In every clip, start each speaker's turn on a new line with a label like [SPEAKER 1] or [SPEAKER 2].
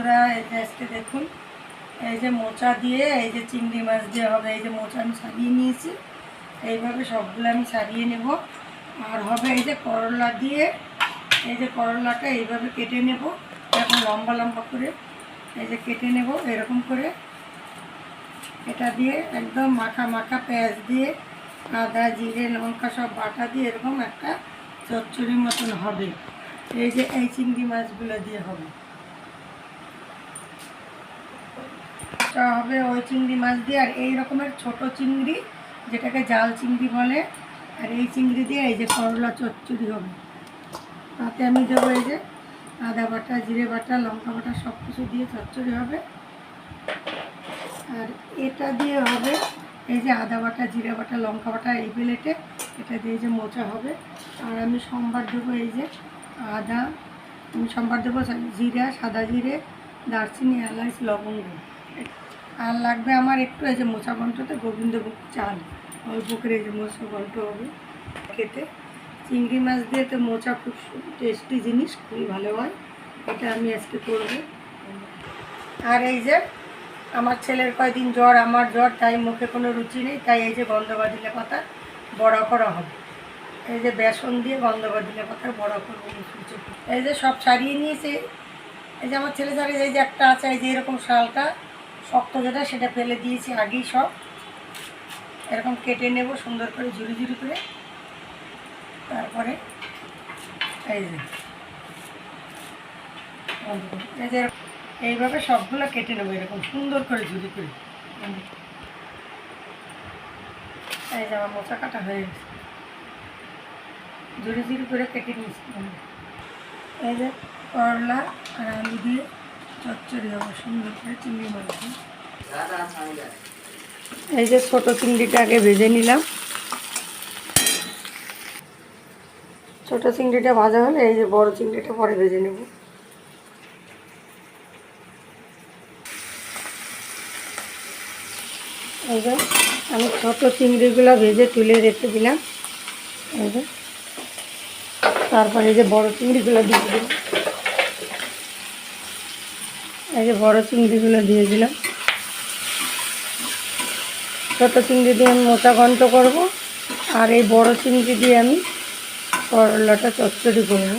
[SPEAKER 1] বন্ধুরা, এই যে আজকে দেখুন, এই যে মোচা দিয়ে, এই যে চিংড়ি মাছ দিয়ে হবে, এই যে মোচা আমি সারিয়ে নিয়েছি। এইভাবে সবগুলো আমি সারিয়ে নেব। আর হবে এই যে করলা দিয়ে, এই যে করলাটা এইভাবে কেটে নেব। এখন লম্বা লম্বা করে এই যে কেটে নেব, এরকম করে। এটা দিয়ে একদম মাখা মাখা পেঁয়াজ দিয়ে, আদা, জিরে, লঙ্কা সব বাটা দিয়ে এরকম একটা চচ্চড়ির মতন হবে। এই যে এই চিংড়ি মাছগুলো দিয়ে হবে। এটা হবে ওই চিংড়ি মাছ দিয়ে। আর এই রকমের ছোট চিংড়ি, যেটাকে জাল চিংড়ি বলে, আর এই চিংড়ি দিয়ে এই যে করলা চচ্চড়ি হবে। তাতে আমি দেবো এই যে আদা বাটা, জিরে বাটা, লঙ্কা বাটা সব কিছু দিয়ে চচ্চড়ি হবে। আর এটা দিয়ে হবে এই যে আদা বাটা, জিরে বাটা, লঙ্কা বাটা, এই প্লেটে এটা দিয়ে যে মোচা হবে। আর আমি সোমবার দেবো এই যে আদা, আমি সোমবার দেবো জিরা, সাদা জিরে, দারচিনি, এলাচ, লবঙ্গ। আর লাগবে আমার একটু এই যে মোচা ঘন্টতে গোবিন্দভোগ চাল। করে এই যে মোচা ঘন্ট হবে খেতে। চিংড়ি মাছ দিয়ে তো মোচা খুব টেস্টি জিনিস, খুবই ভালো হয়। এটা আমি আজকে করব। আর এই যে আমার ছেলের কয়দিন জ্বর, আমার জ্বর, তাই মুখে কোনো রুচি নেই, তাই এই যে গন্ধবাদিলে পাতা বড়া করা হবে। এই যে বেসন দিয়ে গন্ধবাদিলে পাতা বড়া করব। এই যে সব সারিয়ে নিয়েছে। এই যে আমার ছেলে ছাড়িয়ে এই যে একটা আছে, এই যে এরকম শালটা শক্ত যেটা, সেটা ফেলে দিয়েছি আগেই সব। এরকম কেটে নেব, সুন্দর করে, ঝুড়ি ঝুড়ি করে। তারপরে এই যে এই যে এইভাবে সবগুলো কেটে নেব এরকম, সুন্দর করে ঝুড়ি করে। এই যে আমার মোচা কাটা হয়ে গেছে। ঝুড়ি ঝুড়ি করে কেটে নিয়েছি। এই যে করলা আর আলু দিয়ে এই যে ছোট চিংড়িটা আগে ভেজে নিলাম। ছোট চিংড়িটা ভাজা হলে এই যে বড় চিংড়িটা পরে ভেজে নেব। আমি ছোট চিংড়িগুলো ভেজে তুলে রেখে দিলাম। তারপরে এই যে বড় চিংড়িগুলো দিয়ে দিলাম। এই যে বড় চিংড়িগুলো দিয়ে দিলাম। ছোট চিংড়ি দিয়ে আমি মোটা ঘন্ট করব আর এই বড় চিংড়ি দিয়ে আমি করলাটা চচ্চড়ি করব।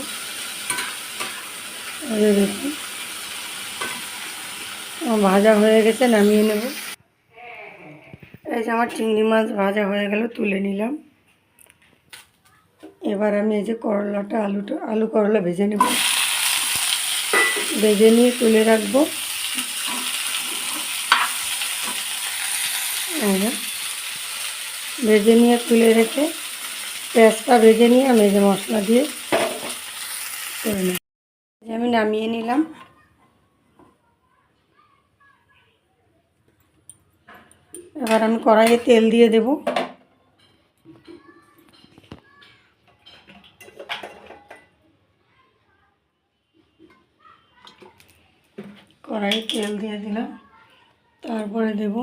[SPEAKER 1] ভাজা হয়ে গেছে, নামিয়ে নেব। এই যে আমার চিংড়ি মাছ ভাজা হয়ে গেল, তুলে নিলাম। এবার আমি এই যে করলাটা, আলুটা, আলু করলা ভেজে নেব। ভেজে নিয়ে তুলে রাখব। ভেজে নিয়ে তুলে রেখে পেঁয়াজটা ভেজে নিয়ে আমি যে মশলা দিয়ে করে নিই আমি নামিয়ে নিলাম। এবার আমি কড়াইয়ে তেল দিয়ে দেব। কড়াইয়ে তেল দিয়ে দিলাম। তারপরে দেব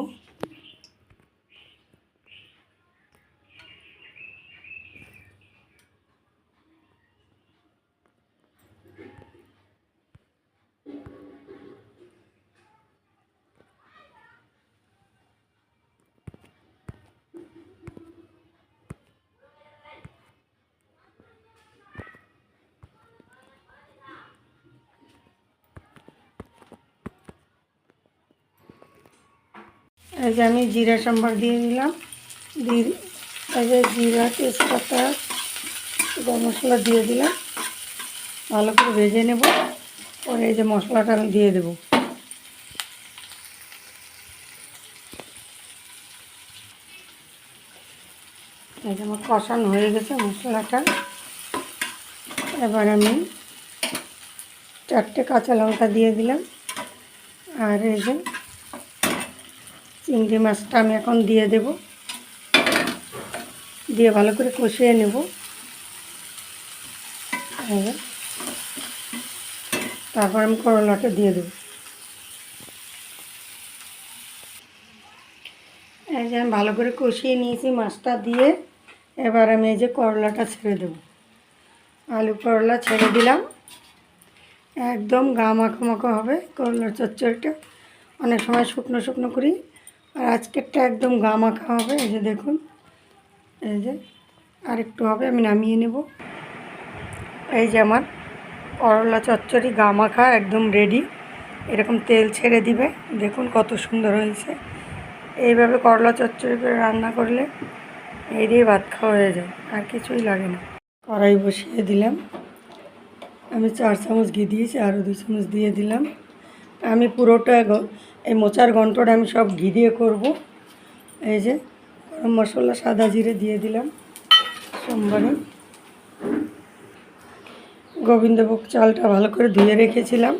[SPEAKER 1] এই যে আমি জিরা সম্বার দিয়ে দিলাম। দিয়ে এই যে জিরা, তেজপাতা, গরম মশলা দিয়ে দিলাম। ভালো করে ভেজে নেব। পরে এই যে মশলাটা আমি দিয়ে দেব। এই যে আমার কষানো হয়ে গেছে মশলাটা। এবার আমি চারটে কাঁচা লঙ্কা দিয়ে দিলাম। আর এই যে চিংড়ি মাছটা আমি এখন দিয়ে দেব। দিয়ে ভালো করে কষিয়ে নেব। তারপর আমি করলাটা দিয়ে দেব। এই যে আমি ভালো করে কষিয়ে নিয়েছি মাছটা দিয়ে। এবার আমি এই যে করলাটা ছেড়ে দেব। আলু করলা ছেড়ে দিলাম। একদম গা মাখো মাখো হবে। করলার চচ্চড়িটা অনেক সময় শুকনো শুকনো করি। আর আজকেরটা একদম গা মাখা হবে, এই যে দেখুন। এই যে আর একটু হবে, আমি নামিয়ে নেব। এই যে আমার করলা চচ্চড়ি গা মাখা একদম রেডি এরকম তেল ছেড়ে দিবে, দেখুন কত সুন্দর হয়েছে। এইভাবে করলা চচ্চড়ি করে রান্না করলে এই দিয়ে ভাত খাওয়া হয়ে যায়, আর কিছুই লাগে না। কড়াই বসিয়ে দিলাম। আমি চার চামচ ঘি দিয়েছি, আরও দুই চামচ দিয়ে দিলাম। আমি পুরোটা এই মোচার ঘন্টটা আমি সব ঘি দিয়ে করব। এই যে, গরম মশলা সাদা জিরে দিয়ে দিলাম সোমবারে। গোবিন্দভোগ চালটা ভালো করে ধুয়ে রেখেছিলাম।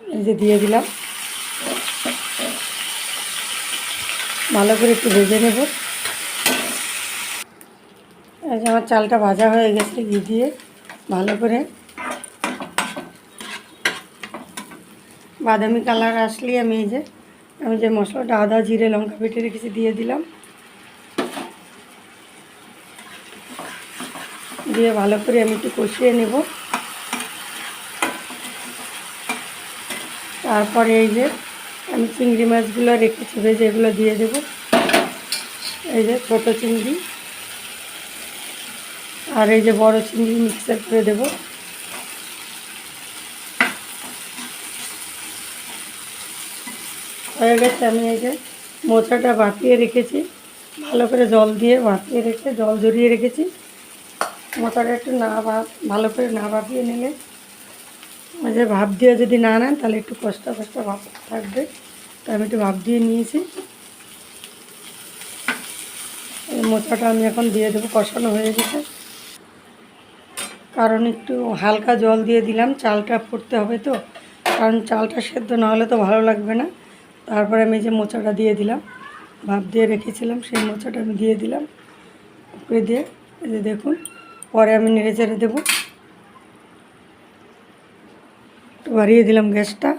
[SPEAKER 1] এই যে দিয়ে দিলাম। ভালো করে একটু ভেজে নেব। এই যে আমার চালটা ভাজা হয়ে গেছে ঘি দিয়ে। ভালো করে বাদামি কালার আসলেই আমি এই যে, আমি যে মশলাটা আদা, জিরে, লঙ্কা বেটে রেখেছি, দিয়ে দিলাম। দিয়ে ভালো করে আমি একটু কষিয়ে নেব। তারপরে এই যে আমি চিংড়ি মাছগুলো রেখেছি, ভেজে এগুলো দিয়ে দেব। এই যে ছোটো চিংড়ি। আর এই যে বড় চিংড়ি মিক্সার করে দেব। হয়ে গেছে, আমি এই যে মোচাটা ভাপিয়ে রেখেছি। ভালো করে জল দিয়ে ভাপিয়ে রেখে, জল জড়িয়ে রেখেছি। মোচাটা একটু না ভালো করে না ভাপিয়ে নিলে যে ভাপ দিয়ে যদি না নেন, তাহলে একটু কষ্ট কষ্ট ভাব থাকবে। তো আমি একটু ভাপ দিয়ে নিয়েছি। এই মোচাটা আমি এখন দিয়ে দেবো, কষানো হয়ে গেছে। কারণ একটু হালকা জল দিয়ে দিলাম, চালটা ফুটতে হবে তো। কারণ চালটা সেদ্ধ না হলে তো ভালো লাগবে না। তারপরে আমি যে মোচাটা দিয়ে দিলাম, ভাপ দিয়ে রেখেছিলাম, সেই মোচাটা আমি দিয়ে দিলাম, উপরে দিয়ে, এই যে দেখুন, পরে আমি নেড়ে চেড়ে দেবো। বাড়িয়ে দিলাম গ্যাসটা।